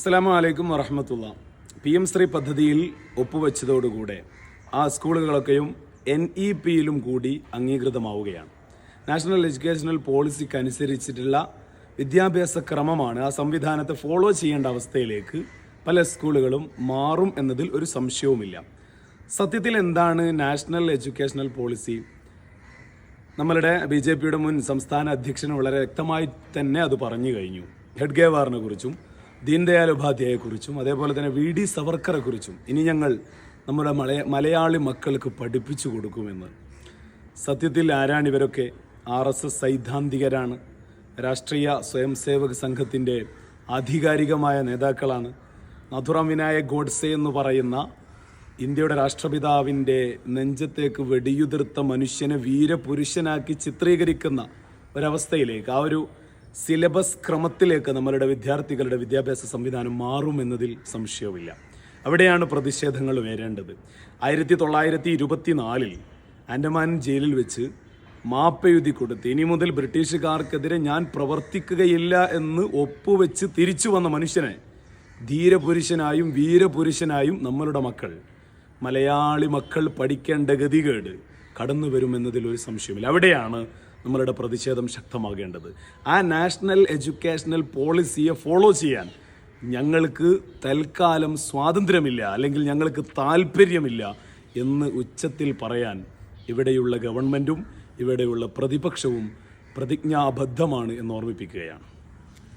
അസ്സലാമു അലൈക്കും വറഹമത്തുള്ള. പി എം ശ്രീ പദ്ധതിയിൽ ഒപ്പുവെച്ചതോടുകൂടെ ആ സ്കൂളുകളൊക്കെയും എൻ ഇ പിയിലും കൂടി അംഗീകൃതമാവുകയാണ്. നാഷണൽ എഡ്യൂക്കേഷണൽ പോളിസിക്ക് അനുസരിച്ചിട്ടുള്ള വിദ്യാഭ്യാസ ക്രമമാണ് ആ സംവിധാനത്തെ ഫോളോ ചെയ്യേണ്ട അവസ്ഥയിലേക്ക് പല സ്കൂളുകളും മാറും എന്നതിൽ ഒരു സംശയവുമില്ല. സത്യത്തിൽ എന്താണ് നാഷണൽ എഡ്യൂക്കേഷണൽ പോളിസി? നമ്മളുടെ ബി ജെ പിയുടെ മുൻ സംസ്ഥാന അധ്യക്ഷൻ വളരെ വ്യക്തമായി തന്നെ അത് പറഞ്ഞു കഴിഞ്ഞു. ഹെഡ്ഗേവാറിനെ കുറിച്ചും ദീൻദയാൽ ഉപാധ്യായെക്കുറിച്ചും അതേപോലെ തന്നെ വി ഡി സവർക്കറെക്കുറിച്ചും ഇനി ഞങ്ങൾ നമ്മുടെ മലയ മലയാളി മക്കൾക്ക് പഠിപ്പിച്ചു കൊടുക്കുമെന്ന്. സത്യത്തിൽ ആരാണ് ഇവരൊക്കെ? ആർ എസ് എസ് സൈദ്ധാന്തികരാണ്. രാഷ്ട്രീയ സ്വയം സേവക സംഘത്തിന്റെ ആധികാരികമായ നേതാക്കളാണ്. നഥുറാം വിനായക് ഗോഡ്സെ എന്ന് പറയുന്ന ഇന്ത്യയുടെ രാഷ്ട്രപിതാവിന്റെ നെഞ്ചത്തേക്ക് വെടിയുതിർത്ത മനുഷ്യനെ വീരപുരുഷനാക്കി ചിത്രീകരിക്കുന്ന ഒരവസ്ഥയിലേക്ക് ആ ഒരു സിലബസ് ക്രമത്തിലേക്ക് നമ്മളുടെ വിദ്യാർത്ഥികളുടെ വിദ്യാഭ്യാസ സംവിധാനം മാറുമെന്നതിൽ സംശയവുമില്ല. അവിടെയാണ് പ്രതിഷേധങ്ങൾ വരേണ്ടത് ആയിരത്തി തൊള്ളായിരത്തി ഇരുപത്തിനാലിൽ ആൻഡമാൻ ജയിലിൽ വെച്ച് മാപ്പെഴുതി കൊടുത്ത് ഇനി മുതൽ ബ്രിട്ടീഷുകാർക്കെതിരെ ഞാൻ പ്രവർത്തിക്കുകയില്ല എന്ന് ഒപ്പുവെച്ച് തിരിച്ചു വന്ന മനുഷ്യനെ ധീരപുരുഷനായും വീരപുരുഷനായും നമ്മളുടെ മക്കൾ മലയാളി മക്കൾ പഠിക്കേണ്ട ഗതികേട് കടന്നു വരുമെന്നതിൽ ഒരു സംശയമില്ല അവിടെയാണ് നമ്മളുടെ പ്രതിഷേധം ശക്തമാകേണ്ടത്. ആ നാഷണൽ എഡ്യൂക്കേഷണൽ പോളിസിയെ ഫോളോ ചെയ്യാൻ ഞങ്ങൾക്ക് തൽക്കാലം സ്വാതന്ത്ര്യമില്ല അല്ലെങ്കിൽ ഞങ്ങൾക്ക് താല്പര്യമില്ല എന്ന് ഉച്ചത്തിൽ പറയാൻ ഇവിടെയുള്ള ഗവൺമെന്റും ഇവിടെയുള്ള പ്രതിപക്ഷവും പ്രതിജ്ഞാബദ്ധമാണ് എന്ന് ഓർമ്മിപ്പിക്കുകയാണ്.